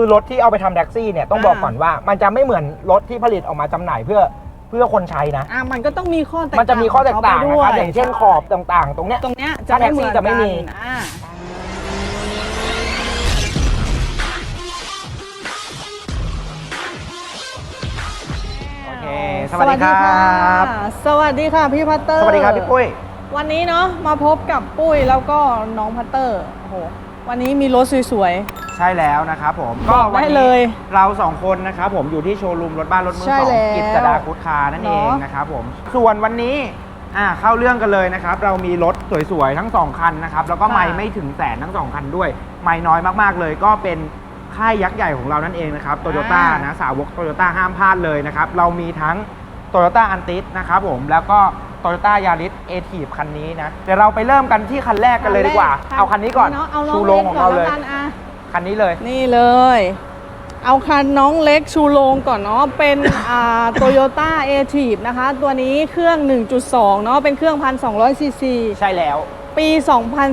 คือรถที่เอาไปทำแท็กซี่เนี่ยต้องอ่าบอกก่อนว่า มันจะไม่เหมือนรถที่ผลิตออกมาจำหน่ายเพื่อเพื่อคนใช้นะ อะมันก็ต้องมีข้อแตกต่างมันจะมีข้อแตกต่างขนะด้วครับอย่างเช่นขอบต่างๆ ตรงเนี้ยตรงเนี้ยจะถ้าแท็ไม่กเหซี่มือนจะไม่กันมีอ่าโอเคสวัสดีครับสวัสดีค่ะพี่พัตเตอร์สวัสดีครับพี่ปุ้ย วันนี้เนาะมาพบกับปุ้ยแล้วก็น้องพัตเตอร์โอ้โห วันนี้มีรถสวย ใช่แล้วนะครับผมบอกวัได้เลยเราสองคนนะครับผมอยู่ที่โชว์รูมรถบ้านรถมือใช่สองแล้วกิจสดาคุดคานั่นเองเนอะ นะครับผมส่วนวันนี้อ่าเข้าเรื่องกันเลยนะครับ เรามีรถสวยๆทั้งสองคันนะครับ แล้วก็ไม่ไม่ถึงแสนทั้งสองคันด้วย ไม่น้อยมากๆเลย ก็เป็นค่ายยักษ์ใหญ่ของเรานั่นเองนะครับโตโยต้านะสาวกโตโยต้าห้ามพลาดเลยนะครับ เรามีทั้งโตโยต้าอันติสนะครับผมแล้วก็ โตโยต้ายาริสเอทีฟคันนี้นะเดี๋ยวเราไปเริ่มกันที่คันแรกกันเลยดีกว่า เอาคันนี้ก่อนเาเอาน้อชูงโรเล็งกของก่อนเราเลแล้วยกันอะคันนี้เลย นี่เลย เอาคันน้องเล็กชูโรงก่อนเนาะเป็นอ่าโตโยต้าเอทีฟนะคะ ตัวนี้เครื่อง 1.2 เนาะเป็นเครื่อง 1,200ซีซีใช่แล้วปี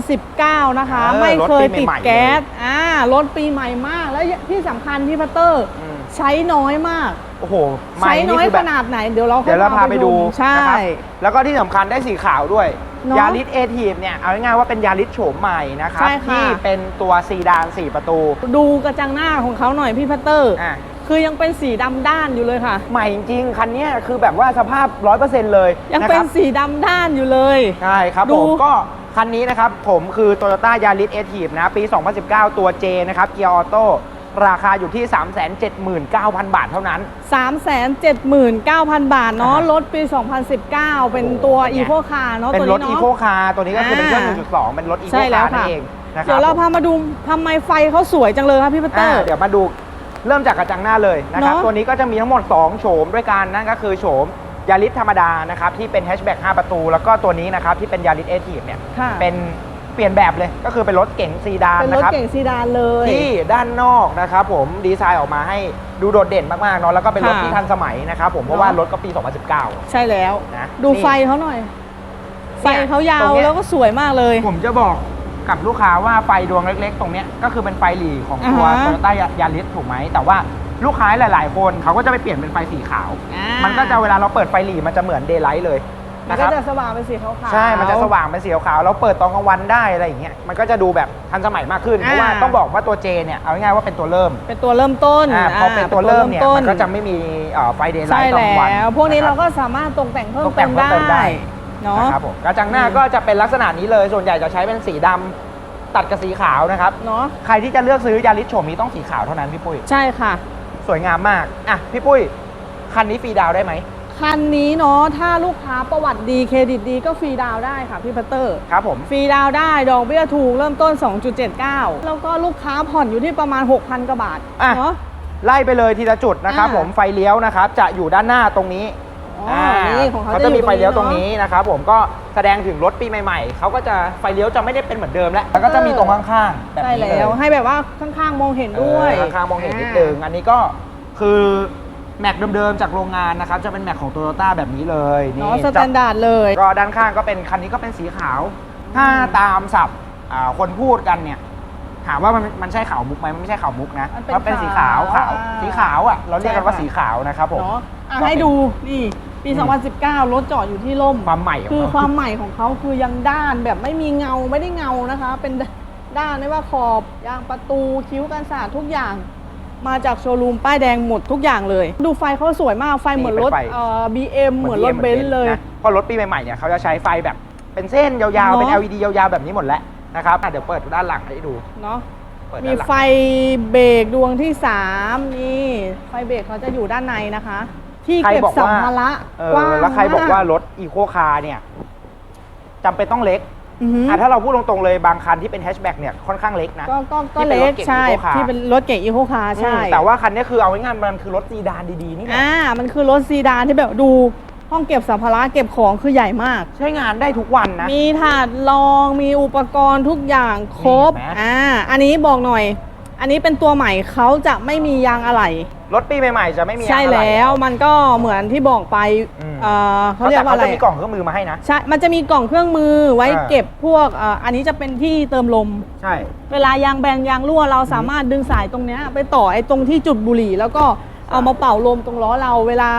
2019 นะคะเออไม่เคยรถปีติดใหม่ๆแก๊สอ่ารถปีใหม่มาก แล้วที่สำคัญพี่พัตเตอร์อืม ใช้น้อยมาก โอ้โหใช้น้อยคืขนาดไหน เดี๋ยวเราเดี๋ยวเราพาไปดูใช่ นะครับแล้วก็ที่สำคัญได้สีขาวด้วย เนอะยาริสเอทีฟเนี่ย เอาง่ายๆว่าเป็นยาริสโฉมใหม่นะครับ ใช่ค่ะ ที่เป็นตัวซีดาน 4 ประตู ดูกระจังหน้าของเขาหน่อยพี่พัตเตอร์ อะ คือยังเป็นสีดำด้านอยู่เลยค่ะ ใหม่จริงๆ คันเนี้ยคือแบบว่าสภาพ 100%เลยยังะเป็คนรับสีดำด้านอยู่เลย ใช่ครับดูผมก็คันนี้นะครับ ผมคือ Toyota Yaris a t i v นะ ปี 2019 ตัว J นะครับ เกียร์ออโต้ ราคาอยู่ที่ 379,000 บาทเท่านั้น 379,000 บาทเนาะอ่าฮะรถปี 2019 เป็นตัวโอ้โหอีโคคาร์เนาะ เป็นตัวรถนี้อีเนาะโคคาร์ตัวนี้ก็คือเป็นเครื่อง อ่า1.2 เป็นรถอีโคใช่แล้คาวร์นั่ค่ะนเองนะครับเดี๋ยวเราพามาดูทำไมไฟเขาสวยจังเลยครับพี่พัตเตออ่าร์ เดี๋ยวมาดูเริ่มจากกระจังหน้าเลยนะครับ เนอะ ตัวนี้ก็จะมีทั้งหมด 2 โฉมด้วยกันนั่นก็คือโฉมยาริสธรรมดานะครับที่เป็นแฮชแบ็ก5ประตู แล้วก็ตัวนี้นะครับที่เป็นยาริสเอทีฟเนี่ย ค่ะ เป็น เปลี่ยนแบบเลยก็คือเป็นรถเก๋งซีดานเป็นรนะถครับ เก่งซีดานเลย ที่ด้านนอกนะครับผมดีไซน์ออกมาให้ดูโดดเด่นมากๆเนาะแล้วก็เป็นรถค่ะที่ทันสมัยนะครับผมเพราะเนอะว่ารถก็ปี 2019 ใช่แล้ว นะดูนี่ ไฟเขาหน่อย ไฟเขายาตรวงเนี้ย แล้วก็สวยมากเลย ผมจะบอกกับลูกค้าว่าไฟดวงเล็กๆ ตรงเนี้ยก็คือเป็นไฟหลีของตัวอ่าฮะ โตโยต้ายาริสถูกไหม แต่ว่าลูกค้าหลายๆ คนเขาก็จะไปเปลี่ยนเป็นไฟสีขาว อ่ามันก็จะเวลาเราเปิดไฟหลีมันจะเหมือนเดย์ไลท์เลย มันนะคก็รับ จะสว่างเป็นสีขาวๆ ใช่ มันจะสว่างเป็นสีขาวๆเราเปิดตอนกลางวันได้อะไรอย่างเงี้ย มันก็จะดูแบบทันสมัยมากขึ้น เพราะว่าอ่า ต้องบอกว่าตัวเจเนี่ย เอาง่ายๆว่าเป็นตัวเริ่มเป็นตัวเริ่มต้นอ่าพอเป็นตัวเริ่มเนี่ยต้มันก็จะไม่มีเอ่อไฟเดย์ไลใช่ท์ตอนกลางวันแล้ว พวกนี้ะคเราบก็สามารถตกแต่งเพิ่มตกแต่เติงมเพิ่มเติมได้ ได้เนาะ นะครับผมกระจังหน้าอืม ก็จะเป็นลักษณะนี้เลย ส่วนใหญ่จะใช้เป็นสีดำตัดกับสีขาวนะครับ เนาะใครที่จะเลือกซื้อยาริสโฉมนี้ต้องสีขาวเท่านั้นพี่ปุ้ย ใช่ค่ะ สวยงามมาก อะพี่ปุ้ย คันนี้ฟรีดาวน์ได้ไหม คันนี้เนาะถ้าลูกค้าประวัติดีเครดิตดีก็ฟรีดาวน์ได้ค่ะพี่พัตเตอร์ ครับผม ฟรีดาวน์ได้ดอกเบี้ยถูกเริ่มต้น 2.79 แล้วก็ลูกค้าผ่อนอยู่ที่ประมาณ 6,000กว่าบาทอะ เนาะ ไล่ไปเลยทีละจุดนะครับอ่า ผมไฟเลี้ยวนะครับจะอยู่ด้านหน้าตรงนี้อ๋อนี่ของเขาเขาจะจะอยู่มีไฟเลี้ยวตรงเอะนี้นะครับผมก็แสดงถึงรถปีใหม่ๆเขาก็จะไฟเลี้ยวจะไม่ได้เป็นเหมือนเดิมแล้ว แล้วก็จะมีตรงข้างๆแบบใช่นี้เลยแล้วให้แบบว่าข้างๆมองเห็นด้วย เออข้างๆมองเห็นนิดนึงอันนี้ก็คือ แม็กเดิมๆจากโรงงานนะครับจะเป็นแม็กของโตโยต้าแบบนี้เลยเนาะนี่สแตนดาร์ดเลยก็ด้านข้างก็เป็นคันนี้ก็เป็นสีขาว ถ้าตามศัพท์อ่าคนพูดกันเนี่ยถามว่ามันมันใช่ขาวมุกไหมมันไม่ใช่ขาวมุกนะมันเป็นมันเป็นสีขาวขาวขาวอ่าสีขาวอะเราเรียกกันว่าใช่ค่ะสีขาวนะครับผมเนาะอะก็เป็นให้ดูนี่ปีอืม2019 รถจอดอยู่ที่ร่มความใหม่ของคือเขาความใหม่ของเขาคือยังด้านแบบไม่มีเงาไม่ได้เงานะคะ เป็นด้านไม่ว่าขอบยางประตูคิ้วกันศาสตร์ทุกอย่าง มาจากโชว์รูมป้ายแดงหมดทุกอย่างเลย ดูไฟเขาสวยมากไฟเหมือนรถเอ่อ BM เหมือนรถเบนซ์เลยะเพราะรถปีใหม่ๆเนี่ยเขาจะใช้ไฟแบบเป็นเส้นยาวๆ เป็น เนอะ LED ยาวๆ แบบนี้หมดแล้วนะครับอะเดี๋ยวเปิดด้านหลังให้ดู เนาะเปิดมีด้านหลังไฟเบรกดวงที่ 3 นี่ ไฟเบรกเขาจะอยู่ด้านในนะคะ ที่ใครเก็บบอกสัมว่าภาระเอกว้างอแล้วใครบอกมว่ารถอีโคคาร์เนี่ยจำเป็นต้องเล็ก อือหืออะถ้าเราพูดตรงๆเลยบางคันที่เป็นแฮชแบ็กเนี่ยค่อนข้างเล็กนะ ก็ก็ก็ที่เป็นเล็รกถเก๋งใช่ Eco Car ที่เป็นรถเก่งอีโคคาร์ใช่อืมแต่ว่าคันนี้คือเอาง่ายๆมันคือรถซีดานดีๆนี่แหละอ่ามันคือรถซีดานที่แบบดูห้องเก็บสัมภาระเก็บของคือใหญ่มาก ใช้งานได้ทุกวันนะ มีถาดรองมีอุปกรณ์ทุกอย่างครบ นี่เห็นไหม อ่า อันนี้บอกหน่อย อันนี้เป็นตัวใหม่เขาจะไม่มียางอะไหล่ รถปีใหม่ๆจะไม่มีใช่อะไรแล้วมันก็เหมือนที่บอกไปอืมเอ่อเขาเรียกว่าอะไรแต่เขาจะมีกล่องเครื่องมือมาให้นะใช่มันจะมีกล่องเครื่องมือไว้อ่าเก็บพวกเอ่ออันนี้จะเป็นที่เติมลม ใช่ เวลายางแบนยางรั่วเราสามารถดึงสายตรงเนี้ยไปต่อไอ้ตรงที่จุดบุหรี่ แล้วก็เอามาเป่าลมตรงล้อเราเวลา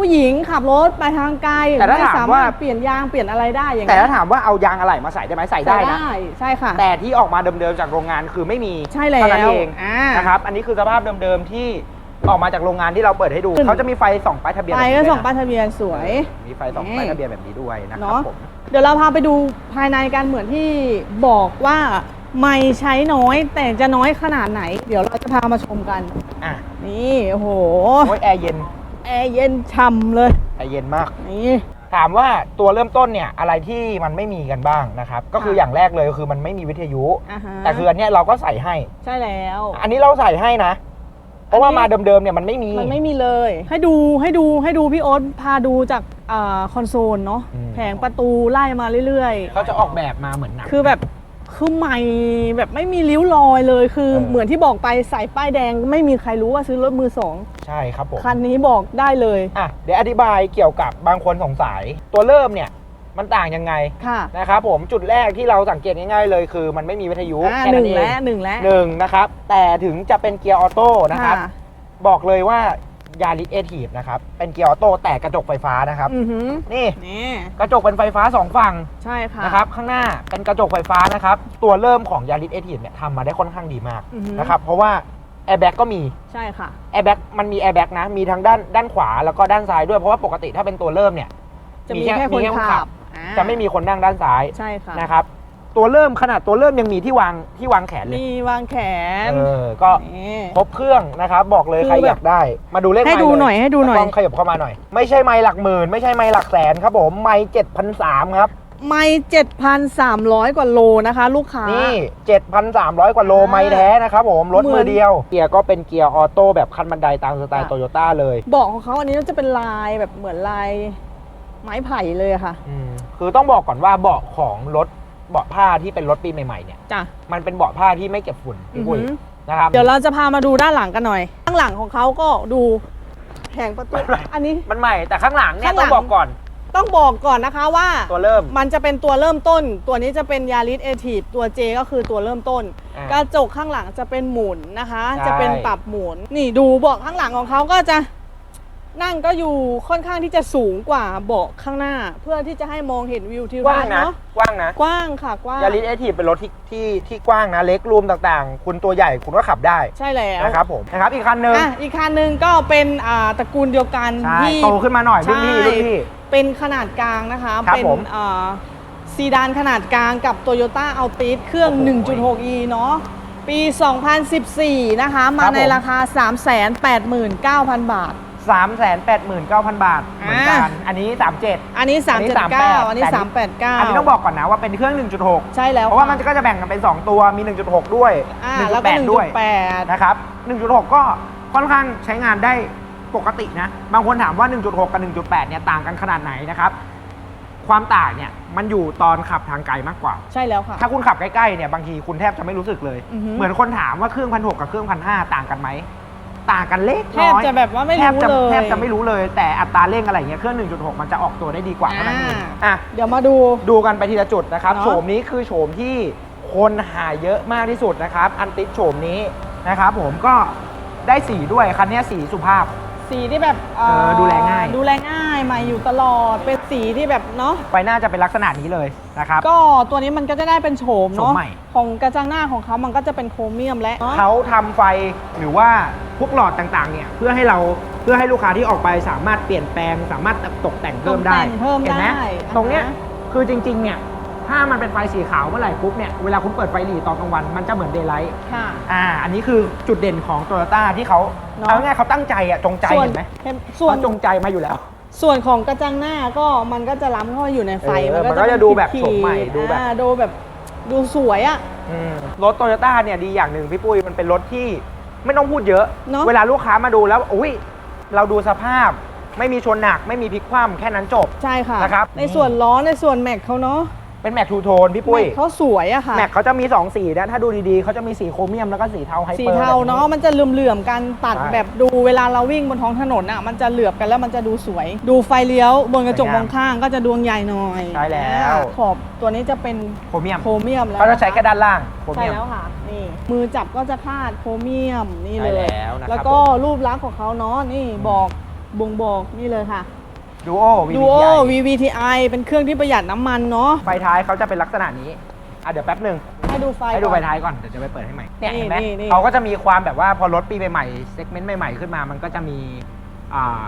ผู้หญิงขับรถไปทางไกลแต่ถ้าไม่ถามสาว่ามารถเปลี่ยนยางเปลี่ยนอะไรได้อย่างแต่เงี้ถ้ายถามว่าเอายางอะไหล่มาใส่ได้ไหมใส่ได้นะใช่ค่ะ แต่ที่ออกมาเดิมๆจากโรงงานคือไม่มีใช่แล้วเท่านั้นเองอ่านะครับอันนี้คือสภาพเดิมๆที่ ออกมาจากโรงงานที่เราเปิดให้ดู ขึ้น เขาจะมีไฟส่องป้ายทะเบียนไปแบบก็นี้ด้วยส่งนะป้ายทะเบียนสวย มีไฟส่องป้ายทะเบียนแบบนี้ด้วยนะครัเนาะ บผม เดี๋ยวเราพาไปดูภายในกันเหมือนที่บอกว่าไม่ใช้น้อยแต่จะน้อยขนาดไหน เดี๋ยวเราจะพามาชมกัน อะนี่โอ้โหโอ้ยแอร์เย็นแอร์เย็นช่ำเลย แอร์เย็นมาก นี่ ถามว่าตัวเริ่มต้นเนี่ยอะไรที่มันไม่มีกันบ้างนะครับ ก็คือค่ะ อย่างแรกเลยคือมันไม่มีวิทยุ อ่าฮะแต่คืออันเนี้ยเราก็ใส่ให้ ใช่แล้ว อันนี้เราใส่ให้นะ เพราะว่าอันนี้มาเดิมๆเนี่ยมันไม่มี มันไม่มีเลย ให้ดูให้ดูให้ดูพี่โอ๊ตพาดูจากอ่าคอนโซลเนาะอืม แผงประตูไล่มาเรื่อยเขาจะออกแบบมาเหมือนหนัง ๆ คือแบบคือใหม่แบบไม่มีริ้วรอยเลย คือเออ เหมือนที่บอกไปใส่ป้ายแดง ไม่มีใครรู้ว่าซื้อรถมือสองใช่ครับผมคันนี้บอกได้เลย อะเดี๋ยวอธิบายเกี่ยวกับบางคนสงสัยตัวเริ่มเนี่ย มันต่างยังไงค่ะนะครับผมจุดแรกที่เราสังเกตง่ายๆเลยคือมันไม่มีวิทยุอ่าแค่หนั้นึ่นงเอและงหนึ่งและ หนึ่งนะครับแต่ถึงจะเป็นเกียร์ออโต้นะครับค่ะบอกเลยว่ายาริสเอทีฟนะครับเป็นเกียร์ออโต้แต่กระจกไฟฟ้านะครับ อือหือนี่นี่กระจกเป็นไฟฟ้าสองฝั่ง ใช่ค่ะ นะครับข้างหน้าเป็นกระจกไฟฟ้านะครับ ตัวเริ่มของยาริสเอทีฟเนี่ยทำมาได้ค่อนข้างดีมากอือหือนะครับเพราะว่าแอร์แบ็กก็มีใช่ค่ะ แอร์แบ็กมันมีแอร์แบ็กนะ มีทั้งด้านด้านขวาแล้วก็ด้านซ้ายด้วย เพราะว่าปกติถ้าเป็นตัวเริ่มเนี่ยจะมีแค่คนขับอ่า จะไม่มีคนนั่งด้านซ้ายใช่ค่ะนะครับ ตัวเริ่มขนาดตัวเริ่มยังมีที่วางที่วางแขนเลยมีวางแขน เออก็นี่ครบเครื่องนะครับ บอกเลยคือใครแบบอยากได้ มาดูเลขให้ไมค์ดูเลหน่อยให้ดูหน่อยตากล้องขยับเข้ามาหน่อย ไม่ใช่ไมค์หลักหมื่นไม่ใช่ไมค์หลักแสนครับผมไมค์เจ็ดพันสามครับ ไม่7,300 กว่าโลนะคะ ลูกค้า นี่ 7,300 กว่าโลอ่าไมค์แท้นะครับผม รถเหมืมืออน เดียว เกียร์ก็เป็นเกียร์ออโต้แบบคันบันไดตามสไตล์ค่ะโตโยต้าเลย เบาะของเขาอันนี้จะเป็นลายแบบเหมือนลาย ไม้ไผ่เลยอะค่ะ อืมคือต้องบอกก่อนว่าเบาะของรถเบาะผ้าที่เป็นรถปีใหม่ๆเนี่ยจ้ะมันเป็นเบาะผ้าที่ไม่เก็บฝุ่นอืพี่อปุ้ยหือ นะครับ เดี๋ยวเราจะพามาดูด้านหลังกันหน่อย ข้างหลังของเขาก็ดูแผงประตูอันนี้ มันใหม่แต่ข้างหลังเนี่ยข้างหลัต้อง งบอกก่อนต้องบอกก่อนนะคะว่า ตัวเริ่มมันจะเป็นตัวเริ่มต้น ตัวนี้จะเป็นยาริสเอทีตัว J ก็คือตัวเริ่มต้น อ่ากระจกข้างหลังจะเป็นหมุนนะคะ ใช่ จะเป็นปรับหมุน นี่ดูเบาะข้างหลังของเขาก็จะ นั่งก็อยู่ค่อนข้างที่จะสูงกว่าเบาะข้างหน้า เพื่อที่จะให้มองเห็นวิวทิวกว้าทังศน์นะ เนาะกว้างนะกว้างค่ะกว้างยาริสเอทีเป็นรถที่ที่ที่กว้างนะ เล็กรูมต่างๆ คุณตัวใหญ่คุณก็ขับได้ใช่แล้วนะครับผมนะครับอีกคันหนึ่งอะอีกคันหนึ่งก็เป็นอ่าตระกูลเดียวกันใช่ที่ โตขึ้นมาหน่อยรุ่นพี่ใช่ รุ่นพี่ เป็นขนาดกลางนะคะ ครับเป็นผมอ่าซีดานขนาดกลางกับ Toyota a l t i s เครื่อง โอ้โห 1.6e เนาะปี 2014 นะคะ มาครับในผม ราคา 389,000 บาท สามแสนแปดหมื่นเก้าพันบาทเหมือนกัน อันนี้สามเจ็ดอันนี้อันนี้ 379 อันนี้แต่389 อันนี้ต้องบอกก่อนนะว่าเป็นเครื่อง 1.6 ใช่แล้ว เพราะว่ามันก็จะแบ่งกันเป็น 2 ตัว มี 1.6 ด้วยอ่าแล้วก็1.8 ด้วย1.8นะครับ 1.6 ก็ค่อนข้างใช้งานได้ปกตินะ บางคนถามว่า 1.6 กับ 1.8 เนี่ยต่างกันขนาดไหนนะครับ ความต่างเนี่ยมันอยู่ตอนขับทางไกลมากกว่า ใช่แล้วค่ะ ถ้าคุณขับใกล้ๆเนี่ยบางทีคุณแทบจะไม่รู้สึกเลยอือฮึเหมือนคนถามว่าเครื่องพันหกับเครื่องพันห้าต่างกันไหม ต่างกันเล็กแทน้บอยจะแบบว่าไม่แทบรู้จะเลยแทบจะไม่รู้เลย แต่อัตราเร่งอะไรเงี้ยเครื่อง 1.6 มันจะออกตัวได้ดีกว่าเท่านั้นเองอ่าอะ เดี๋ยวมาดู ดูกันไปทีละจุดนะครับ เนอะ โฉมนี้คือโฉมที่คนหาเยอะมากที่สุดนะครับ อันติดโฉมนี้นะครับผมก็ได้สีด้วย คันนี้สีสุภาพ สีที่แบบเอ่อเออดูแลง่าย ดูแลง่ายใหม่อยู่ตลอดเป็นสีที่แบบเนาะ ไฟหน้าจะเป็นลักษณะนี้เลยนะครับ ก็ตัวนี้มันก็จะได้เป็นโฉมโฉมเนาะใหม่ ของกระจังหน้าของเขามันก็จะเป็นโครเมียมและเขาทำไฟหรือว่าพวกหลอดต่างๆ เนี่ยเพื่อให้เราเพื่อให้ลูกค้าที่ออกไปสามารถเปลี่ยนแปลง สามารถตกแต่งเพิ่มได้ตกแต่งเพิ่มเห็นไหมได้ตรงเนี้ยอ่าฮะคือจริงๆเนี่ย ถ้ามันเป็นไฟสีขาวเมื่อไหร่ปุ๊บเนี่ยเวลาคุณเปิดไฟหลีตอนกลางวันมันจะเหมือนเดย์ไลท์ค่ะ อ่าอันนี้คือจุดเด่นของโตโยต้าที่เขาเนอะ เอาง่ายๆเขาตั้งใจอะจงใจส่วนเห็นไหมเห็นส่วนเขาจงใจมาอยู่แล้ว ส่วนของกระจังหน้าก็มันก็จะล้ำเข้ามาอยู่ในไฟเออมันก็จะดูแบบขีโฉมใหม่ดูแบบ อ่าดูแบบดูสวยอะอืมรถโตโยต้าเนี่ยดีอย่างหนึ่งพี่ปุ้ยมันเป็นรถที่ไม่ต้องพูดเยอะ เนอะ เวลาลูกค้ามาดูแล้วอุ้ยเราดูสภาพ ไม่มีชนหนักไม่มีพลิกคว่ำแค่นั้นจบ ใช่ค่ะ นะครับ ในส่วนล้อในส่วนแม็กเขาเนาะ เป็นแม็กทูโทนพี่ปุ้ยแม็กเขาสวยอะค่ะ แม็กเขาจะมี 2 สีนะถ้าดูดีๆเขาจะมีสีโครเมียมแล้วก็สีเทาไฮเปอร์ สีเทาเนาะมันจะเหลื่อมๆกันตัดใช่แบบดูเวลาเราวิ่งบนท้องถนนอะมันจะเหลือบกันแล้วมันจะดูสวย ดูไฟเลี้ยวบนกระจกสวยมงามองข้างก็จะดวงใหญ่หน่อยใช่แล้ว อ่าขอบตัวนี้จะเป็นโครเมียมโครเมียมแล้วเขาจะใช้นคแค่ด้านล่างโครใช่เมียม แล้วค่ะนี่มือจับก็จะคาดโครเมียมนี่เลยใช่แล้วนะครับแล้วก็รูปลักษณ์ของเขาเนาะนี่บอกบ่งบอกนี่เลยค่ะ ดูโอดูโอ VVTi เป็นเครื่องที่ประหยัดน้ำมันเนาะไฟท้ายเขาจะเป็นลักษณะนี้อะเดี๋ยวแป๊บหนึ่งให้ดูไฟให้ดูก่ไฟอนท้ายก่อนเดี๋ยวจะไปเปิดให้ใหม่เนี่ยนี่เห็นไหมนี่นี่เขาก็จะมีความแบบว่าพอรถปีใหม่ๆเซกเมนต์ใหม่ๆขึ้นมา มันก็จะมีอ่า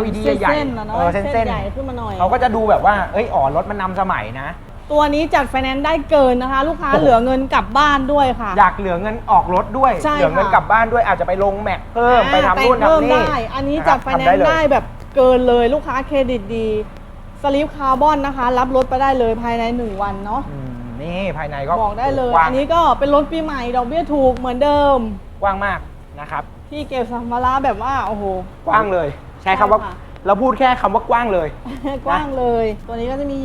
LED ใหญ่เส้นๆนะๆเนาะเออเส้เส้นนใหญ่ขึ้นมาหน่อยๆเขาก็จะดูแบบว่าเอ้ยอ๋อรถมันนำสมัยนะตัวนี้จัดไฟแนนซ์ได้เกินนะคะ ลูกค้าโอ้โหเหลือเงินกลับบ้านด้วยค่ะ อยากเหลือเงินออกรถด้วยใช่เหลือเงินค่ะกลับบ้านด้วยอาจจะไปลงแม็กเพิ่มไปทำนู่นแต่งเพิ่มทำนี่ได้อันนี้ะคจัรัดบไฟแนนทำซ์เลยได้แบบ เกินเลยลูกค้าเครดิตดีสลิปคาร์บอนนะคะ รับรถไปได้เลยภายใน 1 วันเนาะอืมนี่ภายในก็บอกได้เลย กว้างอันนี้ก็เป็นรถปีใหม่ดอกเบี้ยถูกเหมือนเดิม กว้างมากนะครับ ที่เก็บสัมภาระแบบว่าโอ้โห กว้างเลย ใช้คำว่า ใช่ค่ะ เราพูดแค่คำว่ากว้างเลย กว้างเลย ตัวนี้ก็จะมี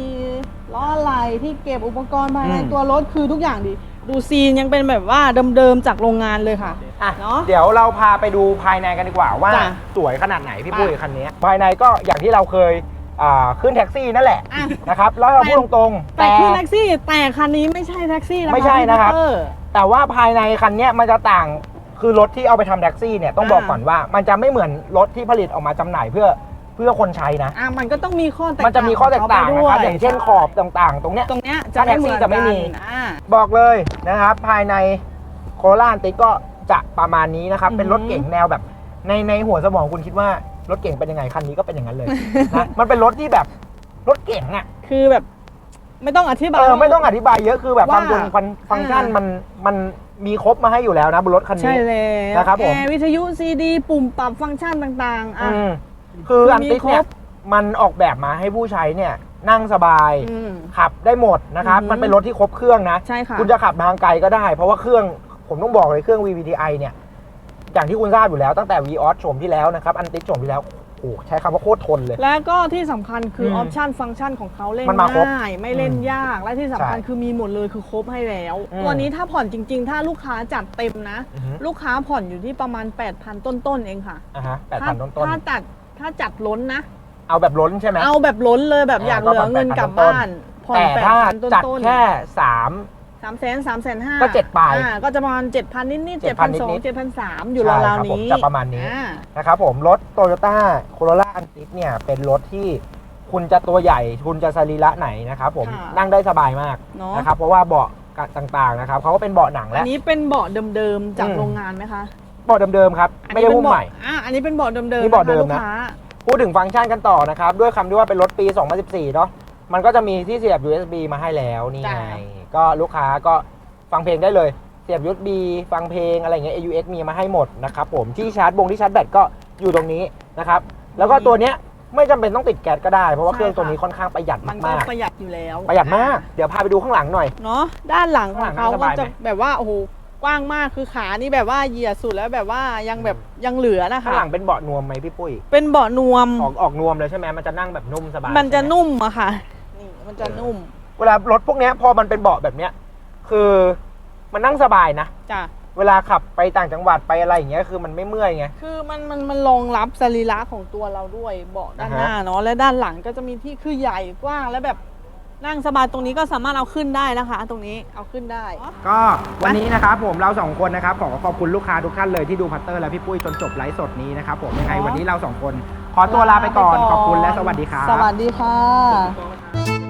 ล้ออะไหล่ที่เก็บอุปกรณ์ภายในอืม ตัวรถคือทุกอย่างดี ดูซีนยังเป็นแบบว่าเดิมๆจากโรงงานเลยค่ะ อะเนาะ เดี๋ยวเราพาไปดูภายในกันดีกว่าว่าจ้ะสวยขนาดไหนพี่ไปปุ้ยคันนี้ ภายในก็อย่างที่เราเคยอ่าขึ้นแท็กซี่นั่นแหละอะ นะครับแล้วเราพูดตรงๆ แต่ขึ้นแท็กซี่แต่คันนี้ไม่ใช่แท็กซี่นะคะไม่ใช่นะครับพี่ปีเตอร์แต่ว่าภายในคันเนี้ยมันจะต่างคือรถที่เอาไปทำแท็กซี่เนี่ยต้องอ่าบอกก่อนว่ามันจะไม่เหมือนรถที่ผลิตออกมาจำหน่ายเพื่อเพื่อคนใช้นะ อะมันก็ต้องมีข้อแตกต่างมันจะมีข้อแตกต่างขนะไปครับด้วอย่างเช่นขอบต่างๆ ตรงเนี้ย ตรงเนี้ยถ้าจะไม่เหมือนแท็กซี่จะไม่มีกันอ่าบอกเลยนะครับ ภายในโคราชติดก็ จะประมาณนี้นะครับอือหือเป็นรถเก่งแนวแบบ ในในหัวสมองคุณคิดว่ารถเก่งเป็นยังไงคันนี้ก็เป็นอย่างนั้นเลยนะมันเป็นรถที่แบบรถเก่งอะ คือแบบ ไม่ต้องอธิบายเออไม่ต้องอธิบายเยอะคือแบบว่าฟังก์ฟังฟังก์ชันอ่ามัมันมันมีครบมาให้อยู่แล้วนะบนรถคันนี้ใช่แล้วนะครับผมแอร์วิทยุซีดีปุ่มปรับฟังก์ชันต่างๆอะอืมคือคืออันติดเนี่ยมีครบมันออกแบบมาให้ผู้ใช้เนี่ยนั่งสบายอืมขับได้หมดนะครับอือหือมันเป็นรถที่ครบเครื่องนะใช่ค่ะคุณจะขับทางไกลก็ได้ เพราะว่าเครื่อง ผมต้องบอกเลยเครื่อง VVTi เนี่ย อย่างที่คุณทราบอยู่แล้วตั้งแต่ v ีออสโฉมที่แล้วนะครับ อันติดโฉมที่แล้วโอ้โหใช้คำว่าโคตรทนเลย แล้วก็ที่สำคัญคืออมอปชันฟังก์ชันของเขาเล่นมันมาครบง่าย ไม่เล่นอืมยาก และที่สำคัญใช่คือมีหมดเลยคือครบให้แล้ว อืมตัวนี้ถ้าผ่อนจริง ๆ ถ้าลูกค้าจัดเต็มนะ อือหือลูกค้าผ่อนอยู่ที่ประมาณ 8,000 ต้นๆเองค่ะอะฮะแปดถ้าพันต้นถ้าจัดถ้าจัดล้นนะ ๆเอาแบบล้นใช่ไหม เอาแบบล้นเลยแบบอ่าอยากก็เหลือเงินกลับ8,000ต้นบ้าน ผ่อนแต่แปดถ้าพันต้นจัดต้นแค่สาม สามแสนสามแสนห้าก็เจ็ดปลายก็จะประมาณเจ็ดพันนิดนิด7,000เจ็ดพันสองนิดๆเจ็ดพันสามอยู่ใช่ราวครับๆผมนี้จะประมาณนี้อ่นะครับผมรถโตโยต้าโคโรล่าอันติดเนี่ยเป็นรถที่คุณจะตัวใหญ่คุณจะสรีระไหนนะครับผมค่ะนั่งได้สบายมากเนาะนะครับเพราะว่าเบาะต่างๆนะครับเขาก็เป็นเบาะหนังอัและนนี้เป็นเบาะเดิมๆจากอืมโรงงานไหมคะเบาะเดิมๆครับอันไม่นี้ได้เป็นหุ้มเบาะใหม่อะอันนี้เป็นเบาะเดิมๆนี่เบาะเดิมนะลูกค้าพูดถึงฟังก์ชันกันต่อนะครับ ด้วยคำที่ว่าเป็นรถปี 2014 เนาะมันก็จะมีที่เสียบ USB มาให้แล้วนี่จ้ะไง ก็ลูกค้าก็ฟังเพลงได้เลย เสียบ USB ฟังเพลงอะไรเงี้ย AUX มีมาให้หมดนะครับผมที่ชาร์จบงที่ชาร์จแบตก็อยู่ตรงนี้นะครับแล้วก็ตัวเนี้ยไม่จำเป็นต้องติดแก๊สก็ได้ เพราะว่าเครื่องตัวนี้ค่อนข้างประหยัดมันก็มากประหยัดอยู่แล้วๆประหยัดมากเดี๋ยวพาไปดูข้างหลังหน่อย เนาะด้านหลังของเขาข้างหลังนั่งสบายไหมก็จะแบบว่าโอ้โหกว้างมากคือขานี่แบบว่าเหยียดสุดแล้วแบบว่ายังแบบยังเหลือนะคะ ข้างหลังเป็นเบาะนวมไหมพี่ปุ้ยเป็นเบาะนวม ออกออกนวมเลยใช่ไหมมันจะนั่งแบบนุ่มสบายมันจะใช่ไหนุ่มอะค่ะ นี่มันจะนุ่ม เวลารถพวกเนี้ยพอมันเป็นเบาะแบบเนี้ย คือมันนั่งสบายนะ จ้ะ เวลาขับไปต่างจังหวัดไปอะไรอย่างเงี้ยคือมันไม่เมื่อยไง คือมันมันมันรองรับสรีระของตัวเราด้วยเบาะด้านอ่าฮะหน้าเนาะและด้านหลังก็จะมีที่คือใหญ่กว้างและแบบนั่งสบายตรงนี้ก็สามารถเอาขึ้นได้นะคะ ตรงนี้เอาขึ้นได้ ก็วันนี้นะครับผมเราสองคนนะครับขอขอบคุณลูกค้าทุกท่านเลยที่ดูพัตเตอร์และพี่ปุ้ยจนจบไลฟ์สดนี้นะครับผมยังไงอ๋อวันนี้เราสองคน ขอตัวลาไปก่อนขอบคุณและสวัสดีครับ สวัสดีค่ะ